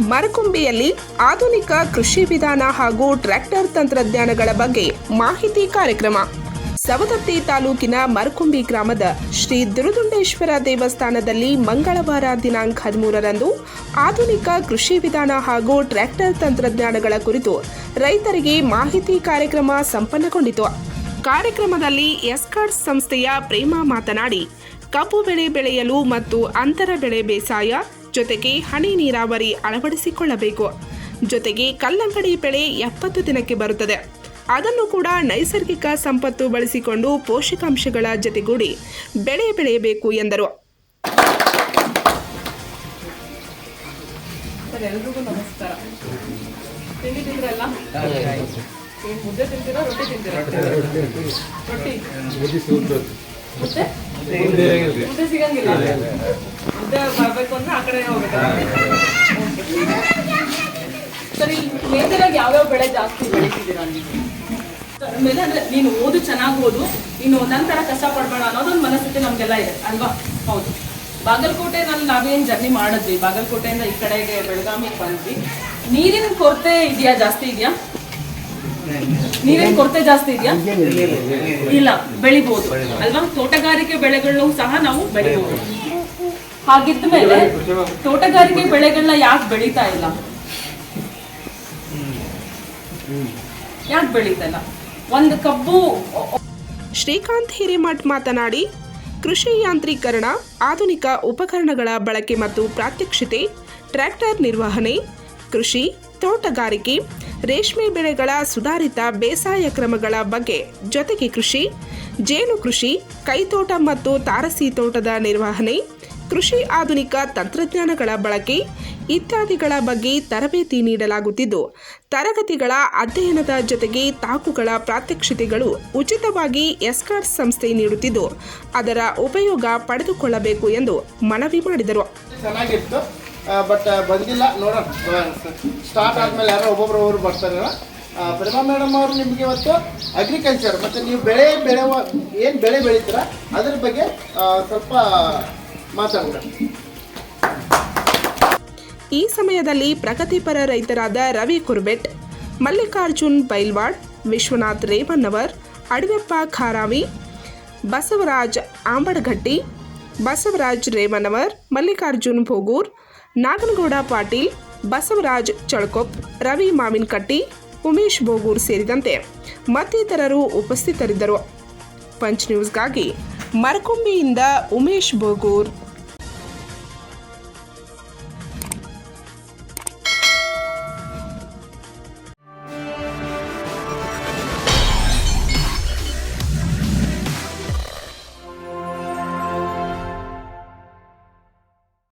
ಮರಕುಂಬಿಯಲ್ಲಿ ಆಧುನಿಕ ಕೃಷಿ ವಿಧಾನ ಹಾಗೂ ಟ್ರ್ಯಾಕ್ಟರ್ ತಂತ್ರಜ್ಞಾನಗಳ ಬಗ್ಗೆ ಮಾಹಿತಿ ಕಾರ್ಯಕ್ರಮ. ಸವದತ್ತಿ ತಾಲೂಕಿನ ಮರಕುಂಬಿ ಗ್ರಾಮದ ಶ್ರೀ ದುರುದುಂಡೇಶ್ವರ ದೇವಸ್ಥಾನದಲ್ಲಿ ಮಂಗಳವಾರ ದಿನಾಂಕ ಹದಿಮೂರರಂದು ಆಧುನಿಕ ಕೃಷಿ ವಿಧಾನ ಹಾಗೂ ಟ್ರ್ಯಾಕ್ಟರ್ ತಂತ್ರಜ್ಞಾನಗಳ ಕುರಿತು ರೈತರಿಗೆ ಮಾಹಿತಿ ಕಾರ್ಯಕ್ರಮ ಸಂಪನ್ನಗೊಂಡಿತು. ಕಾರ್ಯಕ್ರಮದಲ್ಲಿ ಎಸ್ಕಾರ್ಟ್ಸ್ ಸಂಸ್ಥೆಯ ಪ್ರೇಮ ಮಾತನಾಡಿ ಕಬ್ಬು ಬೆಳೆ ಬೆಳೆಯಲು ಮತ್ತು ಅಂತರ ಬೆಳೆ ಬೇಸಾಯ ಜೊತೆಗೆ ಹನಿ ನೀರಾವರಿ ಅಳವಡಿಸಿಕೊಳ್ಳಬೇಕು. ಜೊತೆಗೆ ಕಲ್ಲಂಗಡಿ ಬೆಳೆ ಎಪ್ಪತ್ತು ದಿನಕ್ಕೆ ಬರುತ್ತದೆ. ಅದನ್ನು ಕೂಡ ನೈಸರ್ಗಿಕ ಸಂಪತ್ತು ಬಳಸಿಕೊಂಡು ಪೋಷಕಾಂಶಗಳ ಜೊತೆಗೂಡಿ ಬೆಳೆ ಬೆಳೆಯಬೇಕು ಎಂದರು. ಎಲ್ಲರಿಗೂ ಎಲ್ರಿಗೂ ನಮಸ್ಕಾರ. ತಿಂಡಿ ತಿಂದ್ರಲ್ಲ? ಮುದ್ದೆ ತಿಂತೀರಾ ರೊಟ್ಟಿ ತಿಂತೀರಾ? ರೊಟ್ಟಿ ಮುದ್ದೆ ಮುದ್ದೆ ಸಿಗಂಗಿಲ್ಲ. ಮುದ್ದೆ ಬರ್ಬೇಕು ಅಂದ್ರೆ ಆ ಕಡೆ ಹೋಗ್ಬೇಕು. ಸರಿ ಮೇಜರ್ ಆಗಿ ಯಾವ್ಯಾವ ಬೆಳೆ ಜಾಸ್ತಿ ಬೆಳಿತಿದ್ದೀರಾ ನೀವು? ಆಮೇಲೆ ಅಂದ್ರೆ ನೀನು ಓದು ಚೆನ್ನಾಗಿ ಓದು. ನೀನು ನಂತರ ಕಷ್ಟ ಪಡ್ಬೇಡ ಅನ್ನೋದೊಂದು ಮನಸ್ಥಿತಿ ನಮ್ಗೆಲ್ಲ ಇದೆ. ಅಲ್ವಾ? ಹೌದು. ಬಾಗಲಕೋಟೆನಲ್ಲಿ ನಾವೇನ್ ಜರ್ನಿ ಮಾಡಿದ್ವಿ? ಬಾಗಲಕೋಟೆಯಿಂದ ಈ ಕಡೆಗೆ ಬೆಳಗಾವಿಗೆ ಬಂದ್ವಿ. ನೀರಿನ ಕೊರತೆ ಇದೆಯಾ? ಜಾಸ್ತಿ ಇದೆಯಾ? ನೀರಿನ ಕೊರತೆ ಜಾಸ್ತಿ ಇದೆಯಾ? ಇಲ್ಲ. ಬೆಳಿಬಹುದು ಅಲ್ವಾ? ತೋಟಗಾರಿಕೆ ಬೆಳೆಗಳನ್ನು ಸಹ ನಾವು ಬೆಳಿಬಹುದು ಹಾಗಿದ್ದ ಮೇಲೆ ತೋಟಗಾರಿಕೆ ಬೆಳೆಗಳನ್ನ ಯಾಕೆ ಬೆಳೀತಾ ಇಲ್ಲ? ಯಾಕೆ ಬೆಳೀತಾ ಇಲ್ಲ? ಒಂದು ಕಬ್ಬು ಶ್ರೀಕಾಂತ್ ಹಿರೇಮಠ್ ಮಾತನಾಡಿ ಕೃಷಿ ಯಾಂತ್ರೀಕರಣ ಆಧುನಿಕ ಉಪಕರಣಗಳ ಬಳಕೆ ಮತ್ತು ಪ್ರಾತ್ಯಕ್ಷಿತೆ ಟ್ರ್ಯಾಕ್ಟರ್ ನಿರ್ವಹಣೆ ಕೃಷಿ ತೋಟಗಾರಿಕೆ ರೇಷ್ಮೆ ಬೆಳೆಗಳ ಸುಧಾರಿತ ಬೇಸಾಯ ಕ್ರಮಗಳ ಬಗ್ಗೆ ಜೊತೆಗೆ ಕೃಷಿ, ಜೇನು ಕೃಷಿ, ಕೈತೋಟ ಮತ್ತು ತಾರಸಿ ತೋಟದ ನಿರ್ವಹಣೆ, ಕೃಷಿ ಆಧುನಿಕ ತಂತ್ರಜ್ಞಾನಗಳ ಬಳಕೆ ಇತ್ಯಾದಿಗಳ ಬಗ್ಗೆ ತರಬೇತಿ ನೀಡಲಾಗುತ್ತಿದ್ದು, ತರಗತಿಗಳ ಅಧ್ಯಯನದ ಜೊತೆಗೆ ತಾಕುಗಳ ಪ್ರಾತ್ಯಕ್ಷಿತೆಗಳು ಉಚಿತವಾಗಿ ಎಸ್ಕಾರ್ಟ್ ಸಂಸ್ಥೆ ನೀಡುತ್ತಿದ್ದು, ಅದರ ಉಪಯೋಗ ಪಡೆದುಕೊಳ್ಳಬೇಕು ಎಂದು ಮನವಿ ಮಾಡಿದರು. ಬಟ್ ಬಂದಿಲ್ಲ. ನೋಡೋಣ. ಸ್ಟಾರ್ಟ್ ಆದಮೇಲೆ ಯಾರೋ ಒಬ್ಬೊಬ್ರು ಒಬ್ಬರು ಬರ್ತಾರಲ್ಲ ಆ, ಪ್ರಭಾ ಮೇಡಮ್ ಅವರು ನಿಮಗೆ ಇವತ್ತು ಅಗ್ರಿಕಲ್ಚರ್ ಮತ್ತು ನೀವು ಬೆಳೆ ಬೆಳೆವ ಏನು ಬೆಳೆ ಬೆಳೀತೀರ? ಅದ್ರ ಬಗ್ಗೆ ಸ್ವಲ್ಪ ಮಾತಾಡೋಣ ಈ ಸಮಯದಲ್ಲಿ ಪ್ರಗತಿಪರ ರೈತರಾದ ರವಿ ಕುರ್ಬೆಟ್ ಮಲ್ಲಿಕಾರ್ಜುನ್ ಬೈಲ್ವಾಡ್ ವಿಶ್ವನಾಥ್ ರೇವಣ್ಣವರ್ ಅಡವೆಪ್ಪ ಖಾರಾವಿ ಬಸವರಾಜ್ ಆಂಬಡಗಟ್ಟಿ ಬಸವರಾಜ್ ರೇವಣ್ಣವರ್ ಮಲ್ಲಿಕಾರ್ಜುನ್ ಭೋಗೂರ್ ನಾಗನಗೌಡ ಪಾಟೀಲ್, ಬಸವರಾಜ್ ಚಳಕೊಪ್, ರವಿ ಮಾವಿನಕಟ್ಟಿ, ಉಮೇಶ್ ಬೋಗೂರ್ ಸೇರಿದಂತೆ ಮತ್ತಿತರರು ಉಪಸ್ಥಿತರಿದ್ದರು. ಪಂಚ್ ನ್ಯೂಸ್ಗಾಗಿ ಮರಕುಂಬಿಯಿಂದ ಉಮೇಶ್ ಬೋಗೂರ್.